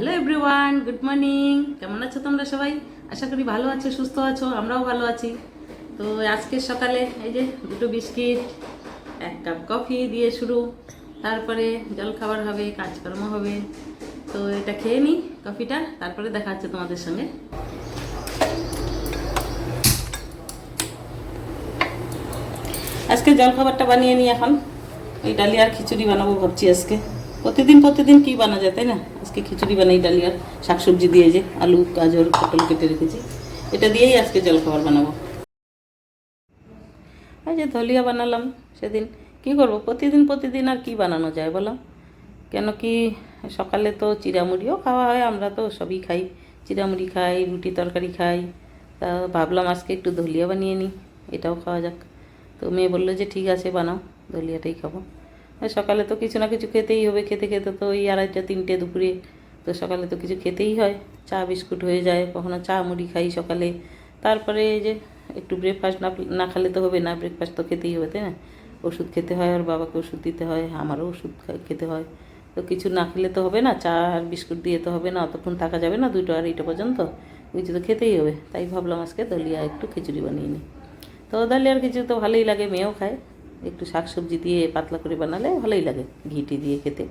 Hello everyone good morning কেমন আছো তোমরা সবাই? আশা করি ভালো আছো, সুস্থ আছো, আমরাও ভালো আছি। তো আজকে সকালে এই যে দুটো বিস্কিট, এক কাপ কফি দিয়ে শুরু। তারপরে জল খাবার হবে, কাজকর্ম হবে। তো এটা খেয়ে নিই কফিটা, তারপরে দেখা হচ্ছে তোমাদের সঙ্গে। আজকে জল খাবারটা বানিয়ে নিই এখন। এই ডালিয়ার খিচুড়ি বানাবো ভাবছি আজকে। প্রতিদিন প্রতিদিন কি বানা যায়, তাই না? আজকে খিচুড়ি বানাই ডালিয়ার শাকসবজি দিয়ে যে আলু, গাজর, পটল কেটে রেখেছি। এটা দিয়েই আজকে জল খাবার বানাবো। এই যে দলিয়া বানালাম সেদিন। কি করব? প্রতিদিন প্রতিদিন আর কি বানানো যায় বলো? কেন কি সকালে তো চিড়ামুড়িও খাওয়া হয়, আমরা তো সবই খাই। চিড়ামুড়ি খাই, রুটি তরকারি খাই। তা ভাবলাম আজকে একটু দলিয়া বানিয়ে নিই, এটাও খাওয়া যাক। তো মেয়ে বলল যে, ঠিক আছে, বানাও দলিয়াটাই খাব। সকালে তো কিছু না কিছু খেতেই হবে, খেতে খেতে তো ওই আড়াইটা, তিনটে দুপুরে তো সকালে তো কিছু খেতেই হয়। চা, বিস্কুট হয়ে যায়, কখনো চা, মুড়ি খাই সকালে। তারপরে এই যে একটু ব্রেকফাস্ট না না খেলে তো হবে না ব্রেকফাস্ট তো খেতেই হবে, তাই না? ওষুধ খেতে হয় আর বাবাকে ওষুধ দিতে হয়, আমারও ওষুধ খেতে হয়। তো কিছু না খেলে তো হবে না, চা আর বিস্কুট দিয়ে তো হবে না, অতক্ষণ থাকা যাবে না দুটো আড়াইটা পর্যন্ত। কিছু তো খেতেই হবে, তাই ভাবলাম আজকে দলিয়া একটু খিচুড়ি বানিয়ে নিই। তো দালিয়ার কিছু তো ভালোই লাগে, মেয়েও খায়। একটু শাকসবজি দিয়ে পাতলা করে বানালে ভালোই লাগে ঘিটি দিয়ে খেতে।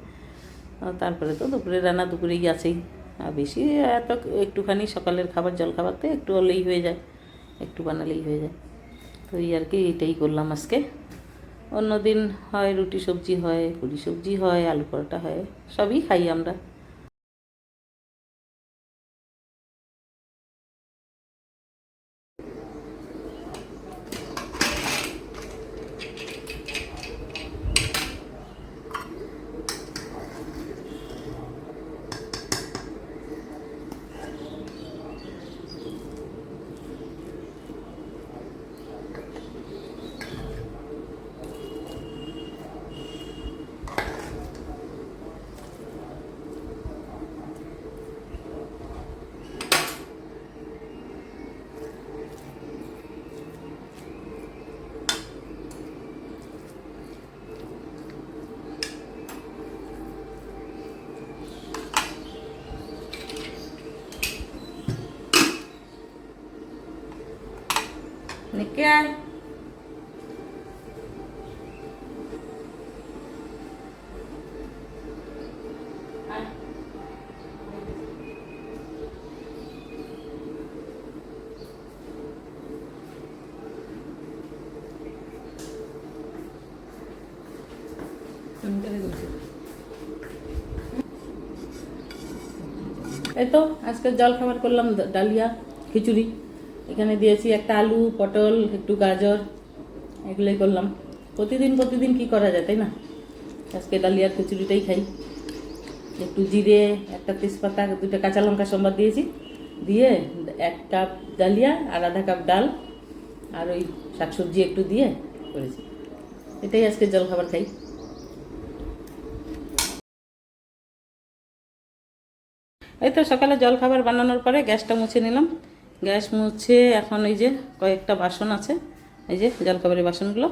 তারপরে তো দুপুরে রান্না দুপুরেই আছেই। আর বেশি এত একটুখানি সকালের খাবার জল খাবারতে একটু হলেই হয়ে যায়, একটু বানালেই হয়ে যায়। তো এই আর কি, এটাই করলাম আজকে। অন্য দিন হয় রুটি সবজি হয়, পুরি সবজি হয়, আলু পরোটা হয়, সবই খাই আমরা। নিকে আয় আয়। এই তো আজকে জল খাবার করলাম দ- ডালিয়া খিচুড়ি এখানে দিয়েছি একটা আলু, পটল, একটু গাজর, এগুলোই করলাম। প্রতিদিন প্রতিদিন কি করা যায়, তাই না? আজকে ডালিয়ার খিচুড়িটাই খাই। একটু জিরে, একটা তেজপাতা দুটো কাঁচা লঙ্কা সম্বাদ দিয়েছি। দিয়ে এক কাপ ডালিয়া আর আধা কাপ ডাল আর ওই শাকসবজি একটু দিয়ে করেছি। এটাই আজকে জল খাবার খাই। এই তো সকালে জল খাবার বানানোর পরে গ্যাসটা মুছে নিলাম। গ্যাস মুছে এখন এই যে কয়েকটা বাসন আছে, এই যে জলখাবারের বাসনগুলো,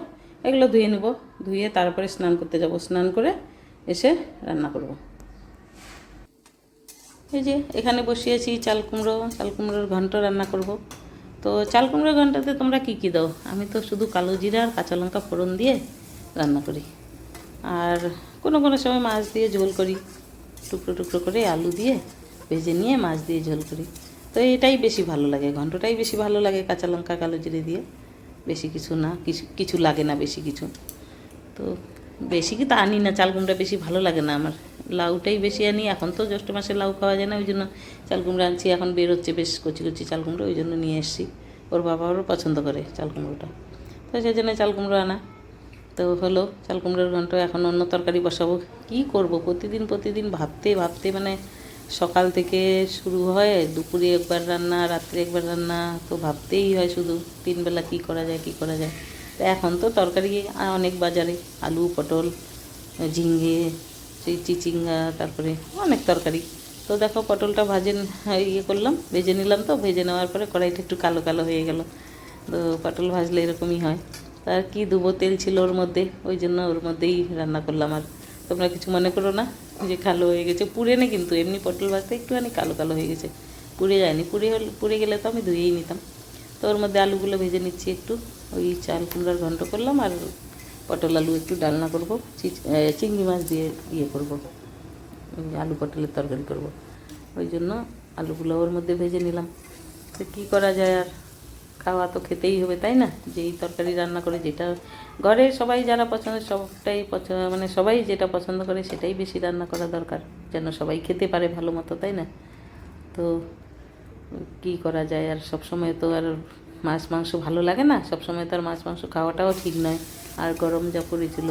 এগুলো ধুয়ে নেব। ধুয়ে তারপরে স্নান করতে যাব। স্নান করে এসে রান্না করব। এই যে এখানে বসিয়েছি চাল কুমড়ো। চাল কুমড়োর ঘন্ট রান্না করব। তো চাল কুমড়োর ঘন্টাতে তোমরা কি কি দাও? আমি তো শুধু কালো জিরা আর কাঁচা লঙ্কা ফোড়ন দিয়ে রান্না করি। আর কোনো কোনো সময় মাছ দিয়ে ঝোল করি। টুকরো টুকরো করে আলু দিয়ে ভেজে নিয়ে মাছ দিয়ে ঝোল করি। তো এটাই বেশি ভালো লাগে, ঘন্টটাই বেশি ভালো লাগে কাঁচা লঙ্কা, কালো জিরে দিয়ে। বেশি কিছু না, কিছু কিছু লাগে না বেশি কিছু। তো বেশি কি তা আনি না, চাল কুমড়া বেশি ভালো লাগে না আমার। লাউটাই বেশি আনি, এখন তো জ্যৈষ্ঠ মাসে লাউ খাওয়া যায় না, ওই জন্য চাল কুমড়া আনছি, এখন বের হচ্ছে বেশ কচি কচি চাল কুমড়ো, ওই জন্য নিয়ে এসেছি। ওর বাবা ওরও পছন্দ করে চাল কুমড়োটা। তো সেই জন্য চাল কুমড়ো আনা। তো হলো, চাল কুমড়োর ঘন্ট এখন অন্য তরকারি বসাবো। কী করব? প্রতিদিন প্রতিদিন ভাবতে ভাবতে মানে সকাল থেকে শুরু হয়, দুপুরে একবার রান্না, রাত্রে একবার রান্না, তো ভাবতেই হয় শুধু তিনবেলা কি করা যায়, কি করা যায়। তো এখন তো তরকারি অনেক বাজারে, আলু, পটল ঝিঙ্গে সেই চিচিঙ্গা, তারপরে অনেক তরকারি। তো দেখো পটলটা ভাজে ইয়ে করলাম, ভেজে নিলাম তো, ভেজে নেওয়ার পরে কড়াইটা একটু কালো কালো হয়ে গেল। তো পটল ভাজলে এরকমই হয়। তার কি দুবো, তেল ছিল ওর মধ্যে, ওই জন্য ওর মধ্যেই রান্না করলাম আর। তোমরা কিছু মনে করো না? যে কালো হয়ে গেছে, পুড়ে না কিন্তু, এমনি পটল ভাজতে একটুখানি কালো কালো হয়ে গেছে। পুড়ে যায়নি, পুড়ে হলে, পুড়ে গেলে তো আমি ধুয়েই নিতাম। তো ওর মধ্যে আলুগুলো ভেজে নিচ্ছি একটু, ওই চাল কুমড়ার ঘন্ট করলাম আর পটল আলু একটু ডালনা করব চিংড়ি মাছ দিয়ে ইয়ে করব আলু পটলের তরকারি করব। ওই জন্য আলুগুলো ওর মধ্যে ভেজে নিলাম। তো কী করা যায় আর? খাওয়া তো খেতেই হবে, তাই না? যেই তরকারি রান্না করে যেটা ঘরে সবাই যারা পছন্দ, সবটাই পছন্দ মানে সবাই যেটা পছন্দ করে সেটাই বেশি রান্না করা দরকার, যেন সবাই খেতে পারে ভালো মতো, তাই না? তো কি করা যায়? আর সব সময় তো আর মাছ, মাংস ভালো লাগে না? সব সময় তো আর মাছ, মাংস খাওয়াটাও ঠিক নয়, আর গরম যা পড়েছিল।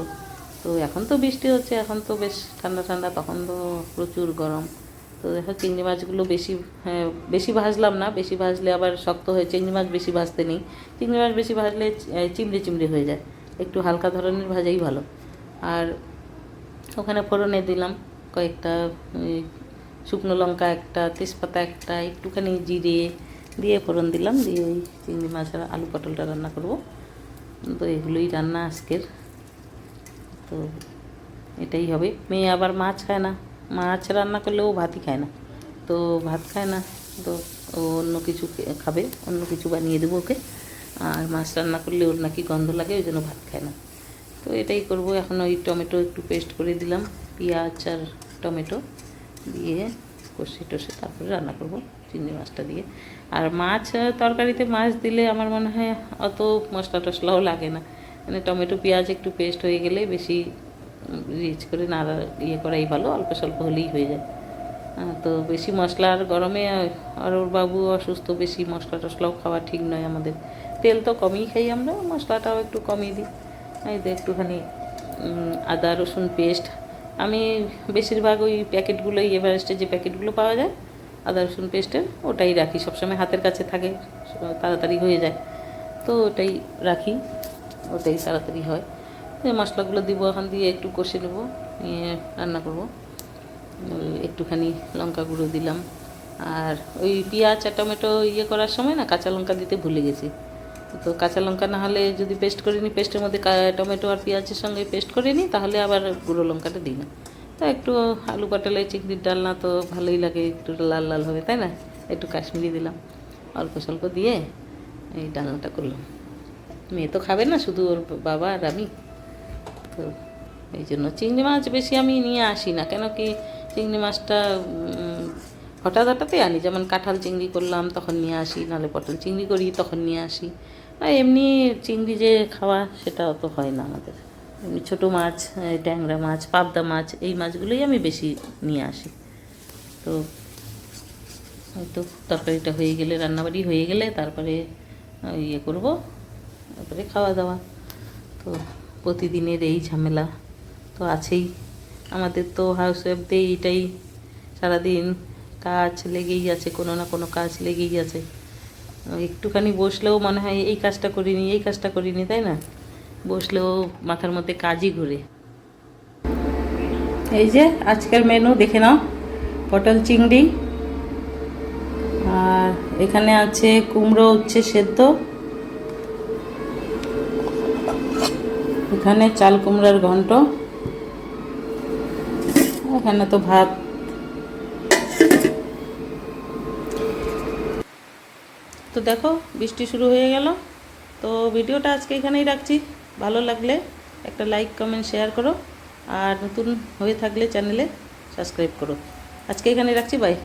তো এখন তো বৃষ্টি হচ্ছে, এখন তো বেশ ঠান্ডা ঠান্ডা, তখন তো প্রচুর গরম। তো দেখো চিংড়ি মাছগুলো বেশি হ্যাঁ বেশি ভাজলাম না, বেশি ভাজলে আবার শক্ত হয়ে চিংড়ি মাছ বেশি ভাজতে নেই। চিংড়ি মাছ বেশি ভাজলে চিমড়ে চিমড়ে হয়ে যায়। একটু হালকা ধরনের ভাজাই ভালো। আর ওখানে ফোড়নে দিলাম কয়েকটা শুকনো লঙ্কা একটা, তেজপাতা একটা, একটুখানি জিরে দিয়ে ফোড়ন দিলাম, দিয়ে ওই চিংড়ি মাছ আর আলু পটলটা রান্না করব। তো এগুলোই রান্না আজকের। তো এটাই হবে। মেয়ে আবার মাছ খায় না। মাছ রান্না করলেও ভাতই খায় না। তো ভাত খায় না, তো ও অন্য কিছু খাবে, অন্য কিছু বানিয়ে দেবো ওকে। আর মাছ রান্না করলে ওর নাকি গন্ধ লাগে, ওই জন্য ভাত খায় না। তো এটাই করব, এখন ওই টমেটো একটু পেস্ট করে দিলাম, পেঁয়াজ আর টমেটো দিয়ে কষে টষে তারপরে রান্না করব চিংড়ি মাছটা দিয়ে। আর মাছ তরকারিতে মাছ দিলে আমার মনে হয় অত মশলা টশলাও লাগে না। মানে টমেটো, পেঁয়াজ একটু পেস্ট হয়ে গেলে বেশি রিচ করে নাড়া ইয়ে করাই ভালো, অল্প স্বল্প হলেই হয়ে যায়। তো বেশি মশলা আর গরমে আর ওর বাবু অসুস্থ, বেশি মশলা টশলাও খাওয়া ঠিক নয় আমাদের। তেল তো কমই খাই আমরা, মশলাটাও একটু কমই দিই। এই তো একটুখানি আদা, রসুন পেস্ট। আমি বেশিরভাগ ওই প্যাকেটগুলোই এভারেস্টের যে প্যাকেটগুলো পাওয়া যায়, আদা, রসুন পেস্টের, ওটাই রাখি। সবসময় হাতের কাছে থাকে, তাড়াতাড়ি হয়ে যায়। তো ওটাই রাখি, ওটাই তাড়াতাড়ি হয়। এই মশলাগুলো দিব, এখন দিয়ে একটু কষে নেব, নিয়ে রান্না করব। একটুখানি লঙ্কা গুঁড়ো দিলাম। আর ওই পেঁয়াজ আর টমেটো ইয়ে করার সময় না কাঁচা লঙ্কা দিতে ভুলে গেছি। তো কাঁচা লঙ্কা না হলে যদি পেস্ট করে নিই, পেস্টের মধ্যে টমেটো আর পেঁয়াজের সঙ্গে পেস্ট করে নিই, তাহলে আবার গুঁড়ো লঙ্কাটা দিই না। তো একটু আলু পটলে চিংড়ির ডালনা তো ভালোই লাগে, একটু লাল লাল হবে, তাই না? একটু কাশ্মীরি দিলাম, অল্প স্বল্প দিয়ে এই ডালনাটা করলাম। মেয়ে তো খাবে না, শুধু ওর বাবা আর আমি। তো এই জন্য চিংড়ি মাছ বেশি আমি নিয়ে আসি না, কেন কি চিংড়ি মাছটা হঠাৎ হঠাৎই আনি। যেমন কাঁঠাল চিংড়ি করলাম, তখন নিয়ে আসি, নাহলে পটল চিংড়ি করি, তখন নিয়ে আসি। আর এমনি চিংড়ি যে খাওয়া, সেটা অত হয় না আমাদের। এমনি ছোটো মাছ ট্যাংরা মাছ, পাবদা মাছ, এই মাছগুলোই আমি বেশি নিয়ে আসি। তো হয়তো তরকারিটা হয়ে গেলে, রান্নাবাড়ি হয়ে গেলে, তারপরে ইয়ে করব, তারপরে খাওয়া দাওয়া। তো প্রতিদিনের এই ঝামেলা। তো আছেই। আমাদের তো হাউস ওয়াইফদের এইটাই সারাদিন কাজ লেগেই আছে, কোনো না কোনো কাজ লেগেই আছে। একটুখানি বসলেও মনে হয় এই কাজটা করিনি, এই কাজটা করিনি, তাই না? বসলেও মাথার মধ্যে কাজই ঘুরে। এই যে আজকের মেনু দেখে নাও। পটল চিংড়ি। আর এখানে আছে কুমড়ো উচ্ছে সেদ্ধ। এখানে চাল কুমড়ার ঘন্ট, এখানে তো ভাত। তো দেখো, বৃষ্টি শুরু হয়ে গেল। তো ভিডিওটা আজকে এখানেই রাখছি। ভালো লাগলে একটা লাইক, কমেন্ট, শেয়ার করো। আর নতুন হয়ে থাকলে চ্যানেলে সাবস্ক্রাইব করো। আজকে এখানে রাখছি, বাই।